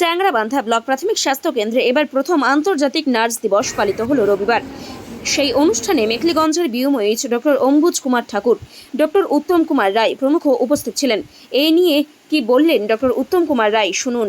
Changrabandha block প্রাথমিক স্বাস্থ্য কেন্দ্রে এবার প্রথম আন্তর্জাতিক নার্স দিবস পালিত হলো রবিবার। সেই অনুষ্ঠানে মেখলিগঞ্জের বিউময়িচ ডক্টর অম্বুজ কুমার ঠাকুর ডক্টর উত্তম কুমার রায় প্রমুখ উপস্থিত ছিলেন। এ নিয়ে কি বললেন ডক্টর উত্তম কুমার রায়, শুনুন।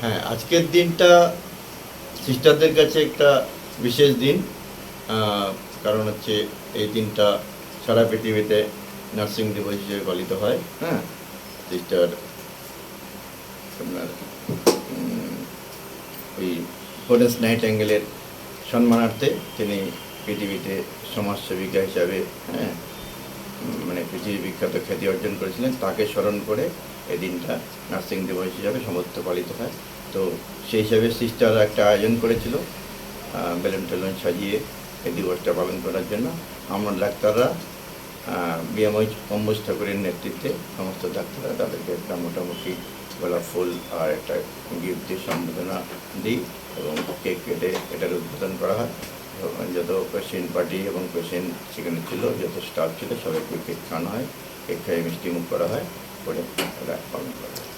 হ্যাঁ আজকের দিনটা সিস্টারদের কাছে একটা বিশেষ দিন। কারণ হচ্ছে এই দিনটা সারা পৃথিবীতে নার্সিং দিবস হিসেবে পালিত হয়। হ্যাঁ সিস্টার আপনার ওই ফোরেন্স নাইট অ্যাঙ্গেলের সম্মানার্থে তিনি পৃথিবীতে সমাজসেবিকা হিসাবে হ্যাঁ পৃথিবী বিখ্যাত খ্যাতি অর্জন করেছিলেন, তাকে স্মরণ করে এই দিনটা নার্সিং দিবস হিসাবে সমর্থ পালিত হয়। তো সেই হিসাবে সিস্টাররা একটা আয়োজন করেছিল বেলুন টেলুন সাজিয়ে এই দিবসটা পালন করার জন্য। আমরা ডাক্তাররা বিএমওই অম্বুজ ঠাকুরের নেতৃত্বে সমস্ত ডাক্তাররা তাদেরকে একটা মোটামুটি গোলাপ ফুল আর একটা গিফট দিয়ে সম্বোধনা দিই এবং কেক কেটে এটার উদ্বোধন করা হয়। যত পেশেন্ট পার্টি এবং পেশেন্ট সেখানে ছিল, যত স্টাফ ছিল, সবাইকে কেক খাওয়ানো হয়, কেক খাইয়ে মিষ্টিমুখ করা হয় করে ওরা পালন করা হয়।